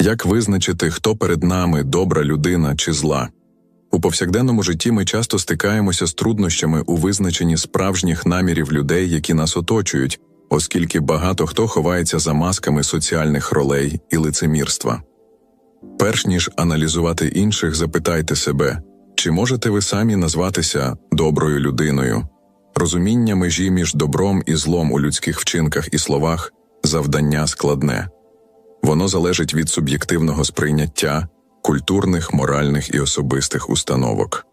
Як визначити, хто перед нами добра людина чи зла? У повсякденному житті ми часто стикаємося з труднощами у визначенні справжніх намірів людей, які нас оточують, оскільки багато хто ховається за масками соціальних ролей і лицемірства. Перш ніж аналізувати інших, запитайте себе, чи можете ви самі назватися доброю людиною? Розуміння межі між добром і злом у людських вчинках і словах завдання складне. Воно залежить від суб'єктивного сприйняття, культурних, моральних і особистих установок.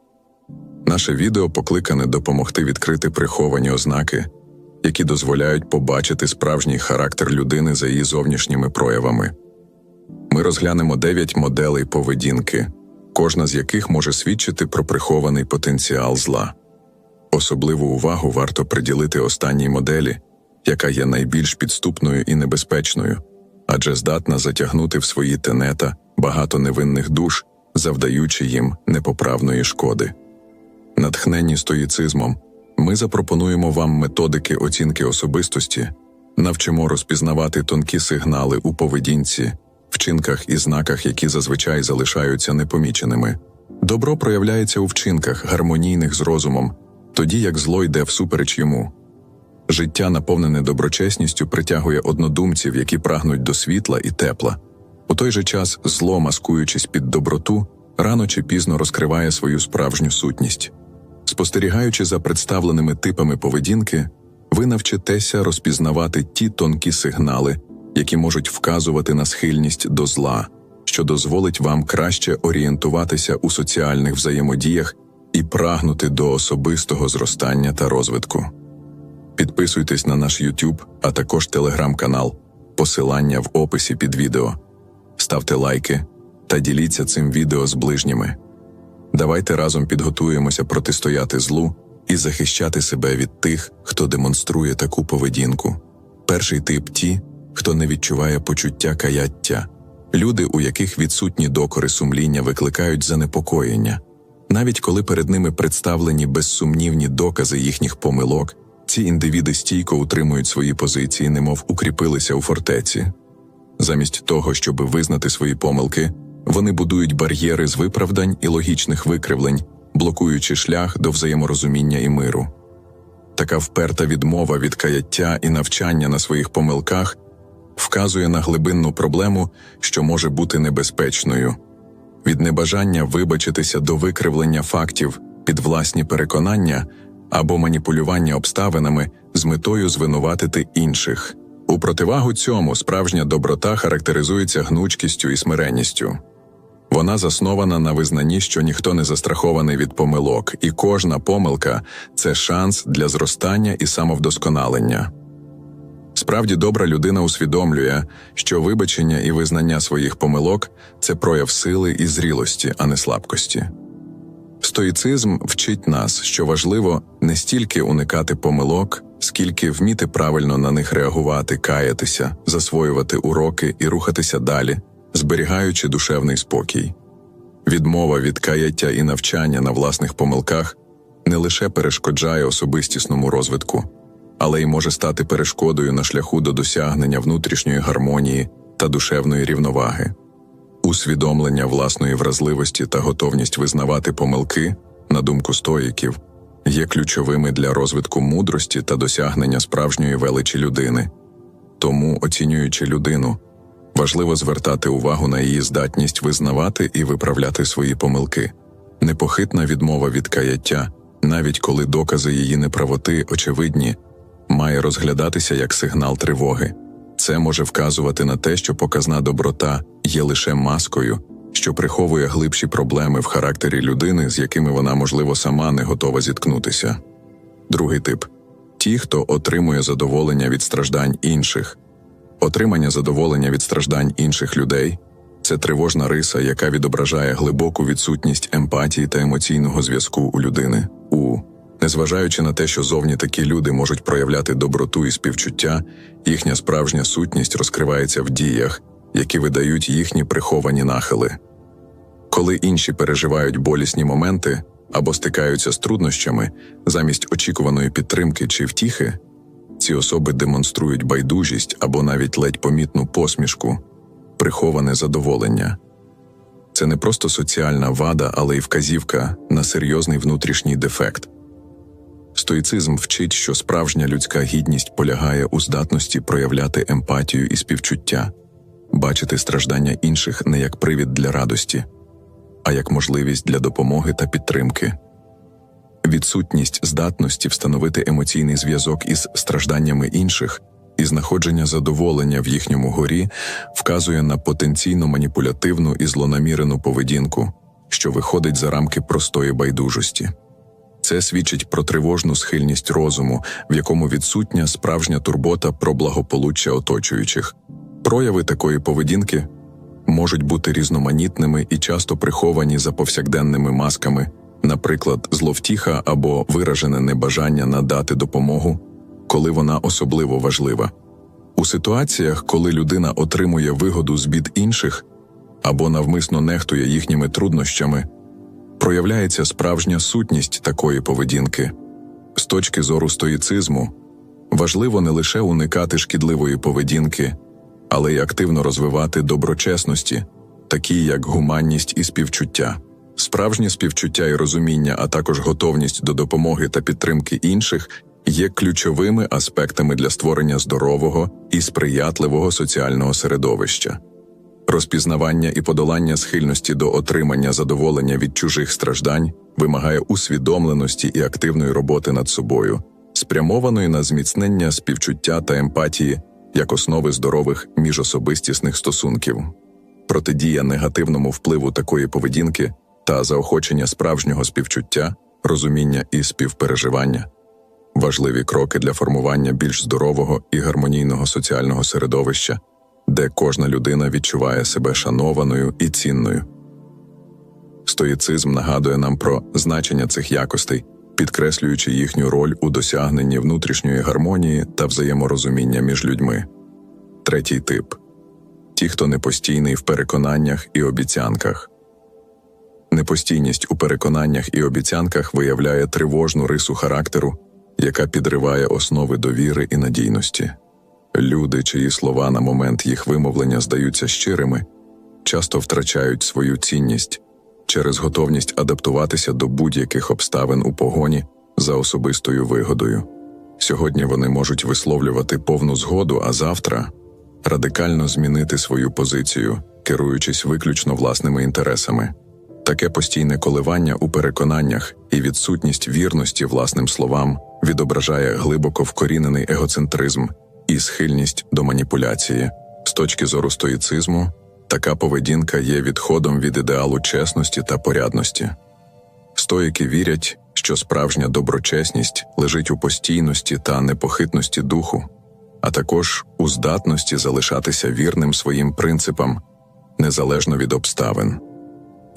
Наше відео покликане допомогти відкрити приховані ознаки, які дозволяють побачити справжній характер людини за її зовнішніми проявами. Ми розглянемо дев'ять моделей поведінки, кожна з яких може свідчити про прихований потенціал зла. Особливу увагу варто приділити останній моделі, яка є найбільш підступною і небезпечною, адже здатна затягнути в свої тенета багато невинних душ, завдаючи їм непоправної шкоди. Натхненні стоїцизмом, ми запропонуємо вам методики оцінки особистості, навчимо розпізнавати тонкі сигнали у поведінці, вчинках і знаках, які зазвичай залишаються непоміченими. Добро проявляється у вчинках, гармонійних з розумом, тоді як зло йде всупереч йому. Життя, наповнене доброчесністю, притягує однодумців, які прагнуть до світла і тепла. У той же час зло, маскуючись під доброту, рано чи пізно розкриває свою справжню сутність. Спостерігаючи за представленими типами поведінки, ви навчитеся розпізнавати ті тонкі сигнали, які можуть вказувати на схильність до зла, що дозволить вам краще орієнтуватися у соціальних взаємодіях і прагнути до особистого зростання та розвитку. Підписуйтесь на наш YouTube, а також телеграм-канал, посилання в описі під відео. Ставте лайки та діліться цим відео з ближніми. Давайте разом підготуємося протистояти злу і захищати себе від тих, хто демонструє таку поведінку. Перший тип ті, хто не відчуває почуття каяття, люди, у яких відсутні докори сумління викликають занепокоєння. Навіть коли перед ними представлені безсумнівні докази їхніх помилок, ці індивіди стійко утримують свої позиції, немов укріпилися у фортеці. Замість того, щоб визнати свої помилки, вони будують бар'єри з виправдань і логічних викривлень, блокуючи шлях до взаєморозуміння і миру. Така вперта відмова від каяття і навчання на своїх помилках вказує на глибинну проблему, що може бути небезпечною, від небажання вибачитися до викривлення фактів під власні переконання або маніпулювання обставинами з метою звинуватити інших. У противагу цьому справжня доброта характеризується гнучкістю і смиренністю. Вона заснована на визнанні, що ніхто не застрахований від помилок, і кожна помилка це шанс для зростання і самовдосконалення. Справді добра людина усвідомлює, що вибачення і визнання своїх помилок це прояв сили і зрілості, а не слабкості. Стоїцизм вчить нас, що важливо не стільки уникати помилок, скільки вміти правильно на них реагувати, каятися, засвоювати уроки і рухатися далі, зберігаючи душевний спокій. Відмова від каяття і навчання на власних помилках не лише перешкоджає особистісному розвитку, але й може стати перешкодою на шляху до досягнення внутрішньої гармонії та душевної рівноваги. Усвідомлення власної вразливості та готовність визнавати помилки, на думку стоїків, є ключовими для розвитку мудрості та досягнення справжньої величі людини. Тому, оцінюючи людину, важливо звертати увагу на її здатність визнавати і виправляти свої помилки, непохитна відмова від каяття, навіть коли докази її неправоти очевидні, має розглядатися як сигнал тривоги. Це може вказувати на те, що показна доброта є лише маскою, що приховує глибші проблеми в характері людини, з якими вона, можливо, сама не готова зіткнутися. Другий тип ті, хто отримує задоволення від страждань інших. Отримання задоволення від страждань інших людей це тривожна риса, яка відображає глибоку відсутність емпатії та емоційного зв'язку у людини. Незважаючи на те, що зовні такі люди можуть проявляти доброту і співчуття, їхня справжня сутність розкривається в діях, які видають їхні приховані нахили. Коли інші переживають болісні моменти або стикаються з труднощами замість очікуваної підтримки чи втіхи, ці особи демонструють байдужість або навіть ледь помітну посмішку. приховане задоволення. Це не просто соціальна вада, але й вказівка на серйозний внутрішній дефект. Стоїцизм вчить, що справжня людська гідність полягає у здатності проявляти емпатію і співчуття, бачити страждання інших не як привід для радості, а як можливість для допомоги та підтримки. Відсутність здатності встановити емоційний зв'язок із стражданнями інших і знаходження задоволення в їхньому горі вказує на потенційно маніпулятивну і злонамірену поведінку, що виходить за рамки простої байдужості. Це свідчить про тривожну схильність розуму, в якому відсутня справжня турбота про благополуччя оточуючих. Прояви такої поведінки можуть бути різноманітними і часто приховані за повсякденними масками, наприклад, зловтіха або виражене небажання надати допомогу, коли вона особливо важлива. У ситуаціях, коли людина отримує вигоду з бід інших або навмисно нехтує їхніми труднощами проявляється справжня сутність такої поведінки. З точки зору стоїцизму, важливо не лише уникати шкідливої поведінки, але й активно розвивати доброчесності, такі як гуманність і співчуття. Справжнє співчуття і розуміння, а також готовність до допомоги та підтримки інших є ключовими аспектами для створення здорового і сприятливого соціального середовища. Розпізнавання і подолання схильності до отримання задоволення від чужих страждань вимагає усвідомленості і активної роботи над собою, спрямованої на зміцнення співчуття та емпатії як основи здорових міжособистісних стосунків, протидія негативному впливу такої поведінки та заохочення справжнього співчуття, розуміння і співпереживання, важливі кроки для формування більш здорового і гармонійного соціального середовища де кожна людина відчуває себе шанованою і цінною. Стоїцизм нагадує нам про значення цих якостей, підкреслюючи їхню роль у досягненні внутрішньої гармонії та взаєморозуміння між людьми. Третій тип ті, хто непостійний в переконаннях і обіцянках. Непостійність у переконаннях і обіцянках виявляє тривожну рису характеру, яка підриває основи довіри і надійності. Люди, чиї слова на момент їх вимовлення здаються щирими, часто втрачають свою цінність через готовність адаптуватися до будь-яких обставин у погоні за особистою вигодою. Сьогодні вони можуть висловлювати повну згоду, а завтра радикально змінити свою позицію, керуючись виключно власними інтересами. Таке постійне коливання у переконаннях і відсутність вірності власним словам відображає глибоко вкорінений егоцентризм і схильність до маніпуляції. З точки зору стоїцизму, така поведінка є відходом від ідеалу чесності та порядності. Стоїки вірять, що справжня доброчесність лежить у постійності та непохитності духу, а також у здатності залишатися вірним своїм принципам незалежно від обставин.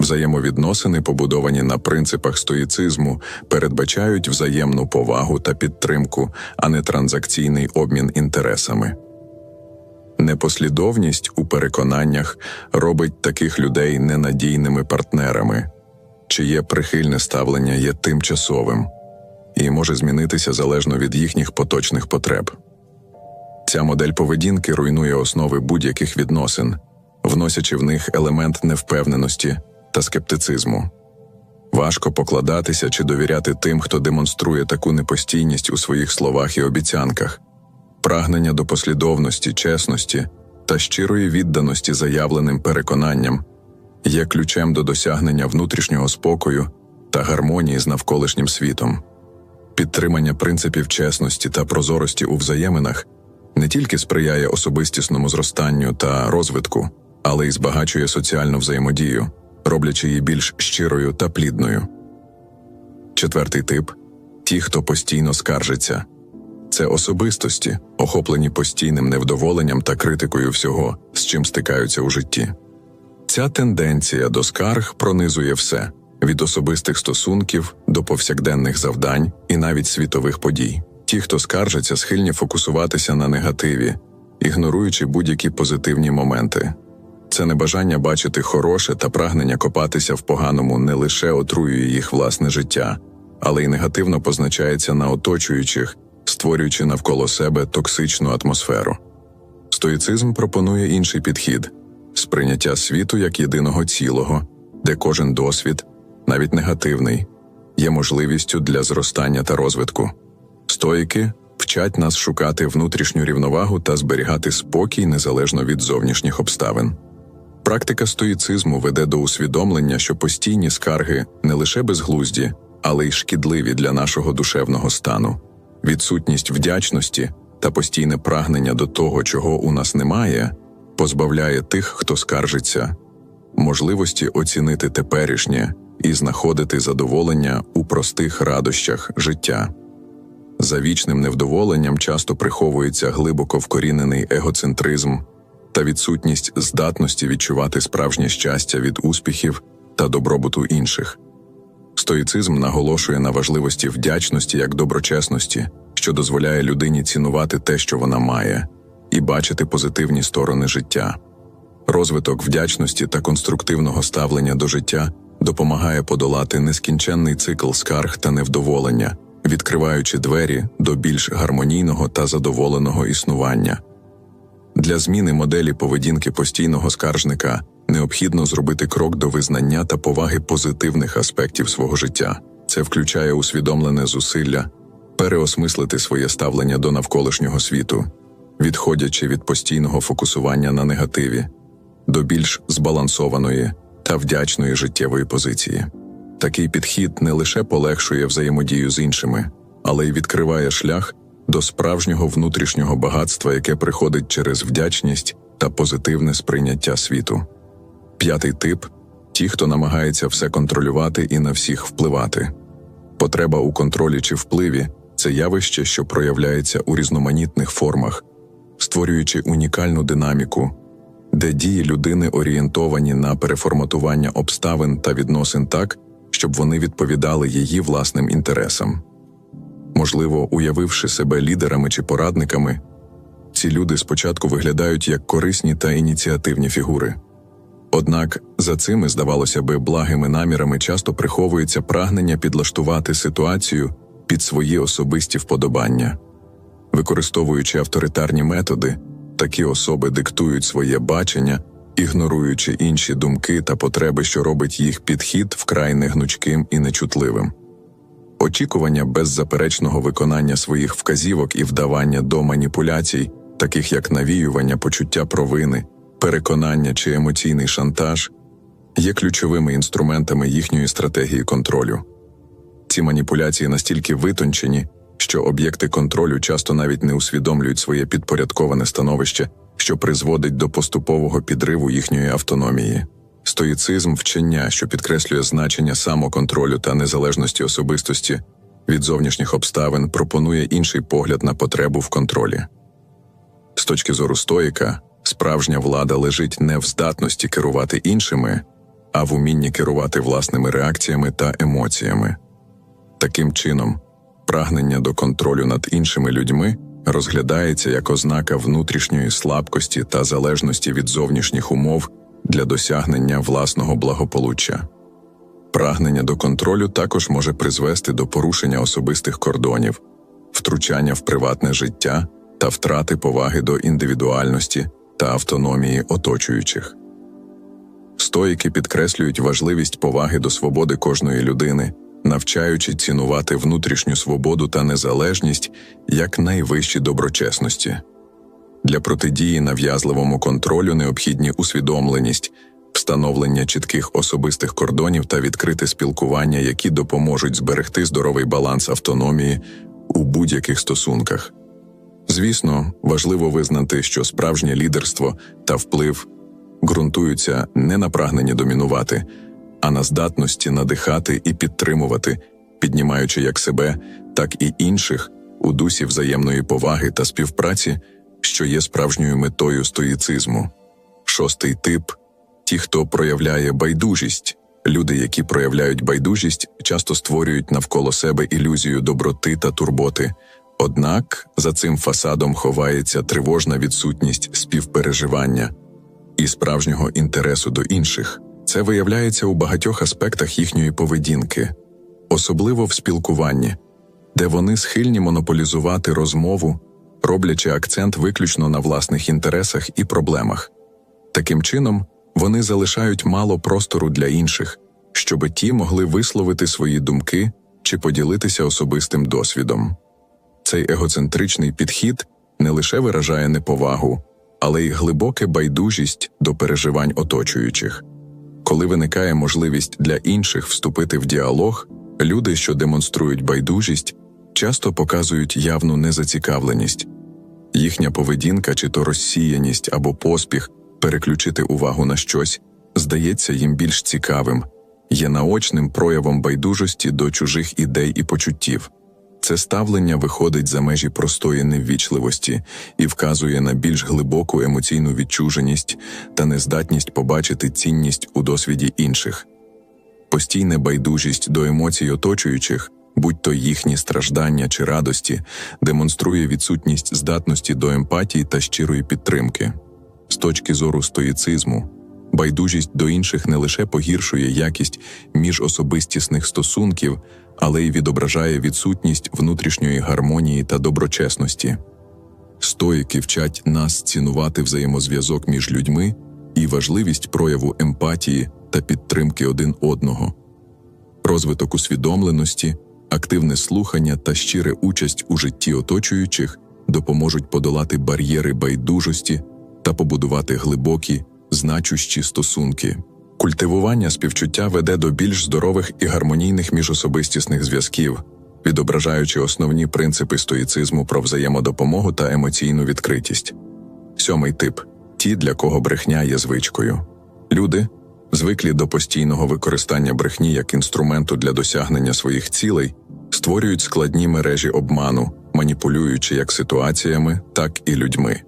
Взаємовідносини, побудовані на принципах стоїцизму, передбачають взаємну повагу та підтримку, а не транзакційний обмін інтересами. Непослідовність у переконаннях робить таких людей ненадійними партнерами, чиє прихильне ставлення є тимчасовим і може змінитися залежно від їхніх поточних потреб. Ця модель поведінки руйнує основи будь-яких відносин, вносячи в них елемент невпевненості та скептицизму. Важко покладатися чи довіряти тим, хто демонструє таку непостійність у своїх словах і обіцянках, прагнення до послідовності, чесності та щирої відданості заявленим переконанням є ключем до досягнення внутрішнього спокою та гармонії з навколишнім світом. Підтримання принципів чесності та прозорості у взаєминах не тільки сприяє особистісному зростанню та розвитку, але й збагачує соціальну взаємодію роблячи її більш щирою та плідною. Четвертий тип ті, хто постійно скаржиться, це особистості, охоплені постійним невдоволенням та критикою всього, з чим стикаються у житті. Ця тенденція до скарг пронизує все від особистих стосунків до повсякденних завдань і навіть світових подій. Ті, хто скаржаться, схильні фокусуватися на негативі, ігноруючи будь-які позитивні моменти. Це небажання бачити хороше та прагнення копатися в поганому не лише отруює їх власне життя, але й негативно позначається на оточуючих, створюючи навколо себе токсичну атмосферу. Стоїцизм пропонує інший підхід сприйняття світу як єдиного цілого, де кожен досвід, навіть негативний, є можливістю для зростання та розвитку. Стоїки вчать нас шукати внутрішню рівновагу та зберігати спокій незалежно від зовнішніх обставин. Практика стоїцизму веде до усвідомлення, що постійні скарги не лише безглузді, але й шкідливі для нашого душевного стану, відсутність вдячності та постійне прагнення до того, чого у нас немає, позбавляє тих, хто скаржиться, можливості оцінити теперішнє і знаходити задоволення у простих радощах життя. За вічним невдоволенням часто приховується глибоко вкорінений егоцентризм та відсутність здатності відчувати справжнє щастя від успіхів та добробуту інших. Стоїцизм наголошує на важливості вдячності як доброчесності, що дозволяє людині цінувати те, що вона має, і бачити позитивні сторони життя. Розвиток вдячності та конструктивного ставлення до життя допомагає подолати нескінченний цикл скарг та невдоволення, відкриваючи двері до більш гармонійного та задоволеного існування. Для зміни моделі поведінки постійного скаржника необхідно зробити крок до визнання та поваги позитивних аспектів свого життя. Це включає усвідомлене зусилля, переосмислити своє ставлення до навколишнього світу, відходячи від постійного фокусування на негативі, до більш збалансованої та вдячної життєвої позиції. Такий підхід не лише полегшує взаємодію з іншими, але й відкриває шлях до справжнього внутрішнього багатства, яке приходить через вдячність та позитивне сприйняття світу. П'ятий тип ті, хто намагається все контролювати і на всіх впливати. Потреба у контролі чи впливі це явище, що проявляється у різноманітних формах, створюючи унікальну динаміку, де дії людини орієнтовані на переформатування обставин та відносин так, щоб вони відповідали її власним інтересам. Можливо, уявивши себе лідерами чи порадниками, ці люди спочатку виглядають як корисні та ініціативні фігури. Однак за цими, здавалося би, благими намірами часто приховується прагнення підлаштувати ситуацію під свої особисті вподобання. Використовуючи авторитарні методи, такі особи диктують своє бачення, ігноруючи інші думки та потреби, що робить їх підхід вкрай негнучким і нечутливим. Очікування беззаперечного виконання своїх вказівок і вдавання до маніпуляцій, таких як навіювання почуття провини, переконання чи емоційний шантаж, є ключовими інструментами їхньої стратегії контролю. Ці маніпуляції настільки витончені, що об'єкти контролю часто навіть не усвідомлюють своє підпорядковане становище, що призводить до поступового підриву їхньої автономії. Стоїцизм вчення, що підкреслює значення самоконтролю та незалежності особистості від зовнішніх обставин, пропонує інший погляд на потребу в контролі. З точки зору стоїка, справжня влада лежить не в здатності керувати іншими, а в умінні керувати власними реакціями та емоціями. Таким чином, прагнення до контролю над іншими людьми розглядається як ознака внутрішньої слабкості та залежності від зовнішніх умов для досягнення власного благополуччя. Прагнення до контролю також може призвести до порушення особистих кордонів, втручання в приватне життя та втрати поваги до індивідуальності та автономії оточуючих. Стоїки підкреслюють важливість поваги до свободи кожної людини, навчаючи цінувати внутрішню свободу та незалежність як найвищі доброчесності. Для протидії нав'язливому контролю необхідні усвідомленість, встановлення чітких особистих кордонів та відкрите спілкування, які допоможуть зберегти здоровий баланс автономії у будь-яких стосунках. Звісно, важливо визнати, що справжнє лідерство та вплив ґрунтуються не на прагненні домінувати, а на здатності надихати і підтримувати, піднімаючи як себе, так і інших у дусі взаємної поваги та співпраці що є справжньою метою стоїцизму. Шостий тип ті, хто проявляє байдужість. Люди, які проявляють байдужість, часто створюють навколо себе ілюзію доброти та турботи. Однак за цим фасадом ховається тривожна відсутність співпереживання і справжнього інтересу до інших. Це виявляється у багатьох аспектах їхньої поведінки, особливо в спілкуванні, де вони схильні монополізувати розмову роблячи акцент виключно на власних інтересах і проблемах. Таким чином, вони залишають мало простору для інших, щоби ті могли висловити свої думки чи поділитися особистим досвідом. Цей егоцентричний підхід не лише виражає неповагу, але й глибоке байдужість до переживань оточуючих. Коли виникає можливість для інших вступити в діалог, люди, що демонструють байдужість, часто показують явну незацікавленість, їхня поведінка, чи то розсіяність або поспіх переключити увагу на щось, здається їм більш цікавим, є наочним проявом байдужості до чужих ідей і почуттів. Це ставлення виходить за межі простої неввічливості і вказує на більш глибоку емоційну відчуженість та нездатність побачити цінність у досвіді інших. Постійна байдужість до емоцій оточуючих, будь то їхні страждання чи радості, демонструє відсутність здатності до емпатії та щирої підтримки. З точки зору стоїцизму, байдужість до інших не лише погіршує якість міжособистісних стосунків, але й відображає відсутність внутрішньої гармонії та доброчесності. Стоїки вчать нас цінувати взаємозв'язок між людьми і важливість прояву емпатії та підтримки один одного, розвиток усвідомленості, активне слухання та щире участь у житті оточуючих допоможуть подолати бар'єри байдужості та побудувати глибокі, значущі стосунки. Культивування співчуття веде до більш здорових і гармонійних міжособистісних зв'язків, відображаючи основні принципи стоїцизму про взаємодопомогу та емоційну відкритість. Сьомий тип ті, для кого брехня є звичкою. Люди, звиклі до постійного використання брехні як інструменту для досягнення своїх цілей, створюють складні мережі обману, маніпулюючи як ситуаціями, так і людьми.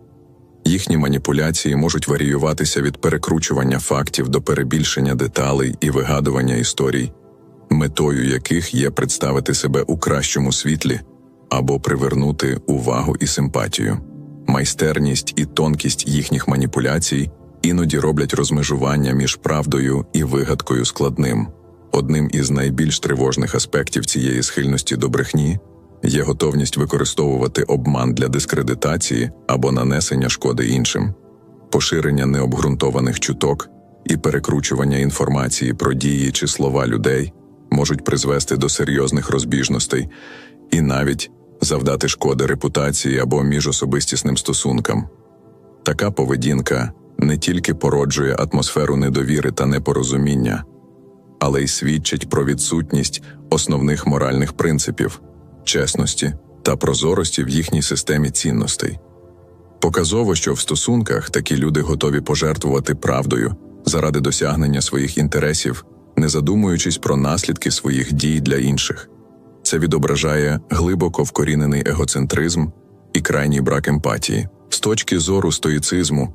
Їхні маніпуляції можуть варіюватися від перекручування фактів до перебільшення деталей і вигадування історій, метою яких є представити себе у кращому світлі або привернути увагу і симпатію. Майстерність і тонкість їхніх маніпуляцій іноді роблять розмежування між правдою і вигадкою складним. Одним із найбільш тривожних аспектів цієї схильності до брехні є готовність використовувати обман для дискредитації або нанесення шкоди іншим, поширення необґрунтованих чуток і перекручування інформації про дії чи слова людей можуть призвести до серйозних розбіжностей і навіть завдати шкоди репутації або міжособистісним стосункам. Така поведінка не тільки породжує атмосферу недовіри та непорозуміння, але й свідчить про відсутність основних моральних принципів чесності та прозорості в їхній системі цінностей. Показово, що в стосунках такі люди готові пожертвувати правдою заради досягнення своїх інтересів, не задумуючись про наслідки своїх дій для інших. Це відображає глибоко вкорінений егоцентризм і крайній брак емпатії. З точки зору стоїцизму,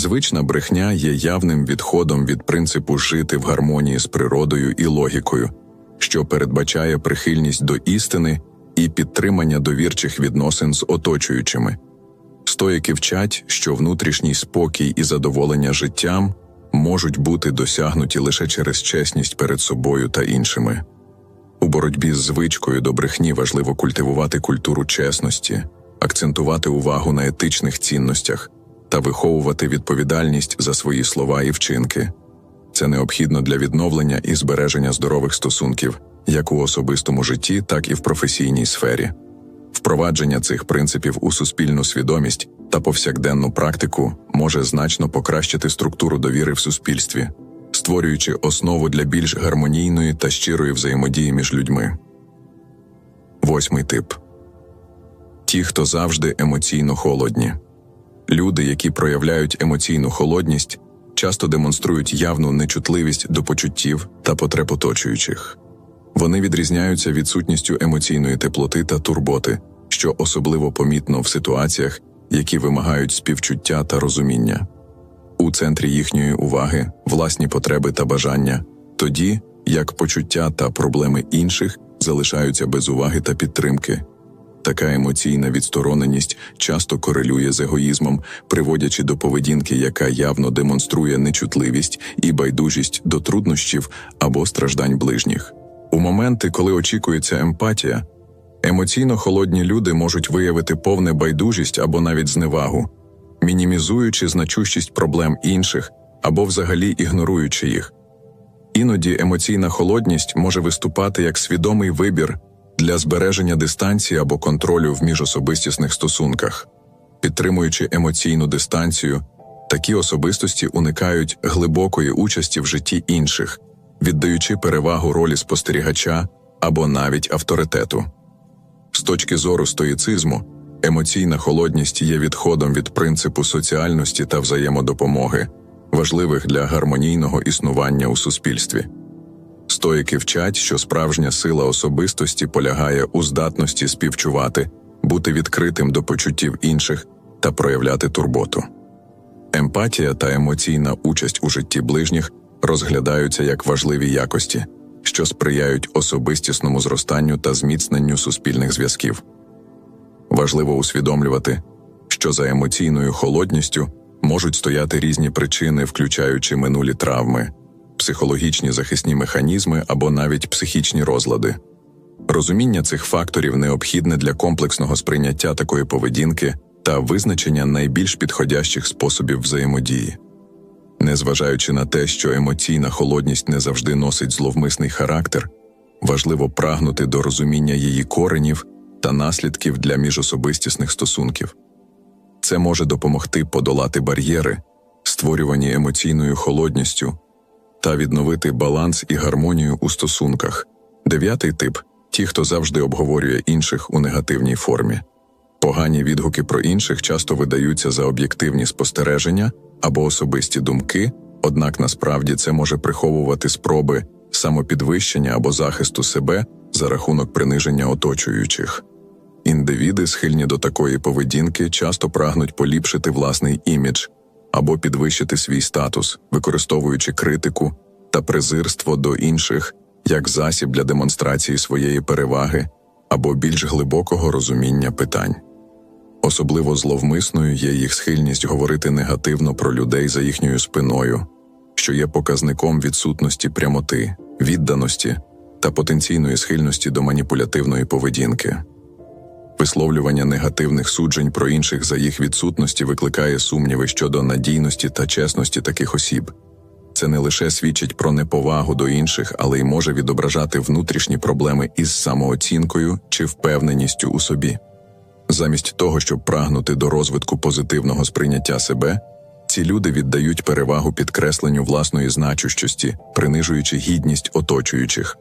звична брехня є явним відходом від принципу жити в гармонії з природою і логікою, що передбачає прихильність до істини і підтримання довірчих відносин з оточуючими. Стоїки вчать, що внутрішній спокій і задоволення життям можуть бути досягнуті лише через чесність перед собою та іншими. У боротьбі з звичкою до брехні важливо культивувати культуру чесності, акцентувати увагу на етичних цінностях та виховувати відповідальність за свої слова і вчинки. Це необхідно для відновлення і збереження здорових стосунків як у особистому житті, так і в професійній сфері. Впровадження цих принципів у суспільну свідомість та повсякденну практику може значно покращити структуру довіри в суспільстві, створюючи основу для більш гармонійної та щирої взаємодії між людьми. Восьмий тип ті, хто завжди емоційно холодні. Люди, які проявляють емоційну холодність, часто демонструють явну нечутливість до почуттів та потреб оточуючих. Вони відрізняються відсутністю емоційної теплоти та турботи, що особливо помітно в ситуаціях, які вимагають співчуття та розуміння. У центрі їхньої уваги власні потреби та бажання, тоді як почуття та проблеми інших залишаються без уваги та підтримки. Така емоційна відстороненість часто корелює з егоїзмом, приводячи до поведінки, яка явно демонструє нечутливість і байдужість до труднощів або страждань ближніх. У моменти, коли очікується емпатія, емоційно холодні люди можуть виявити повне байдужість або навіть зневагу, мінімізуючи значущість проблем інших або взагалі ігноруючи їх. Іноді емоційна холодність може виступати як свідомий вибір для збереження дистанції або контролю в міжособистісних стосунках. Підтримуючи емоційну дистанцію, такі особистості уникають глибокої участі в житті інших, віддаючи перевагу ролі спостерігача або навіть авторитету. З точки зору стоїцизму, емоційна холодність є відходом від принципу соціальності та взаємодопомоги, важливих для гармонійного існування у суспільстві. Стоїки вчать, що справжня сила особистості полягає у здатності співчувати, бути відкритим до почуттів інших та проявляти турботу. Емпатія та емоційна участь у житті ближніх розглядаються як важливі якості, що сприяють особистісному зростанню та зміцненню суспільних зв'язків. Важливо усвідомлювати, що за емоційною холодністю можуть стояти різні причини, включаючи минулі травми, психологічні захисні механізми або навіть психічні розлади. Розуміння цих факторів необхідне для комплексного сприйняття такої поведінки та визначення найбільш підходящих способів взаємодії. Незважаючи на те, що емоційна холодність не завжди носить зловмисний характер, важливо прагнути до розуміння її коренів та наслідків для міжособистісних стосунків. Це може допомогти подолати бар'єри, створювані емоційною холодністю, та відновити баланс і гармонію у стосунках. Дев'ятий тип ті, хто завжди обговорює інших у негативній формі. Погані відгуки про інших часто видаються за об'єктивні спостереження або особисті думки, однак насправді це може приховувати спроби самопідвищення або захисту себе за рахунок приниження оточуючих. Індивіди, схильні до такої поведінки, часто прагнуть поліпшити власний імідж або підвищити свій статус, використовуючи критику та презирство до інших як засіб для демонстрації своєї переваги або більш глибокого розуміння питань. Особливо зловмисною є їх схильність говорити негативно про людей за їхньою спиною, що є показником відсутності прямоти, відданості та потенційної схильності до маніпулятивної поведінки. Висловлювання негативних суджень про інших за їх відсутності викликає сумніви щодо надійності та чесності таких осіб. Це не лише свідчить про неповагу до інших, але й може відображати внутрішні проблеми із самооцінкою чи впевненістю у собі. Замість того, щоб прагнути до розвитку позитивного сприйняття себе, ці люди віддають перевагу підкресленню власної значущості, принижуючи гідність оточуючих.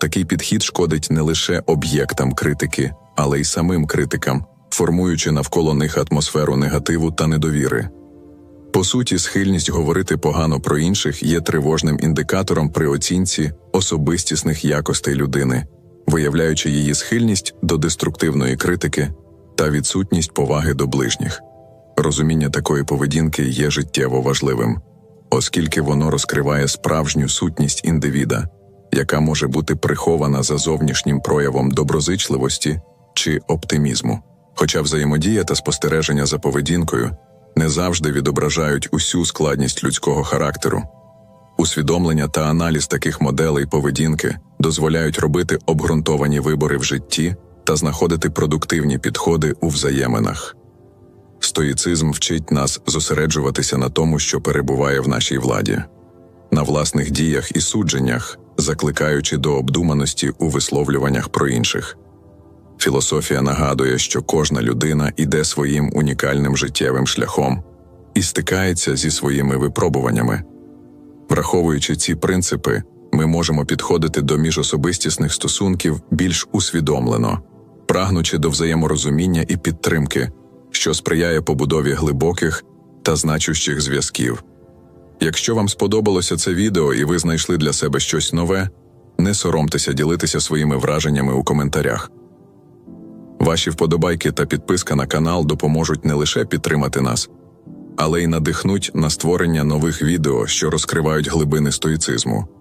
Такий підхід шкодить не лише об'єктам критики, але й самим критикам, формуючи навколо них атмосферу негативу та недовіри. По суті, схильність говорити погано про інших є тривожним індикатором при оцінці особистісних якостей людини, виявляючи її схильність до деструктивної критики та відсутність поваги до ближніх. Розуміння такої поведінки є життєво важливим, оскільки воно розкриває справжню сутність індивіда, яка може бути прихована за зовнішнім проявом доброзичливості чи оптимізму. Хоча взаємодія та спостереження за поведінкою не завжди відображають усю складність людського характеру. Усвідомлення та аналіз таких моделей поведінки дозволяють робити обґрунтовані вибори в житті та знаходити продуктивні підходи у взаєминах. Стоїцизм вчить нас зосереджуватися на тому, що перебуває в нашій владі, на власних діях і судженнях, закликаючи до обдуманості у висловлюваннях про інших. Філософія нагадує, що кожна людина іде своїм унікальним життєвим шляхом і стикається зі своїми випробуваннями. Враховуючи ці принципи, ми можемо підходити до міжособистісних стосунків більш усвідомлено, прагнучи до взаєморозуміння і підтримки, що сприяє побудові глибоких та значущих зв'язків. Якщо вам сподобалося це відео і ви знайшли для себе щось нове, не соромтеся ділитися своїми враженнями у коментарях. Ваші вподобайки та підписка на канал допоможуть не лише підтримати нас, але й надихнуть на створення нових відео, що розкривають глибини стоїцизму.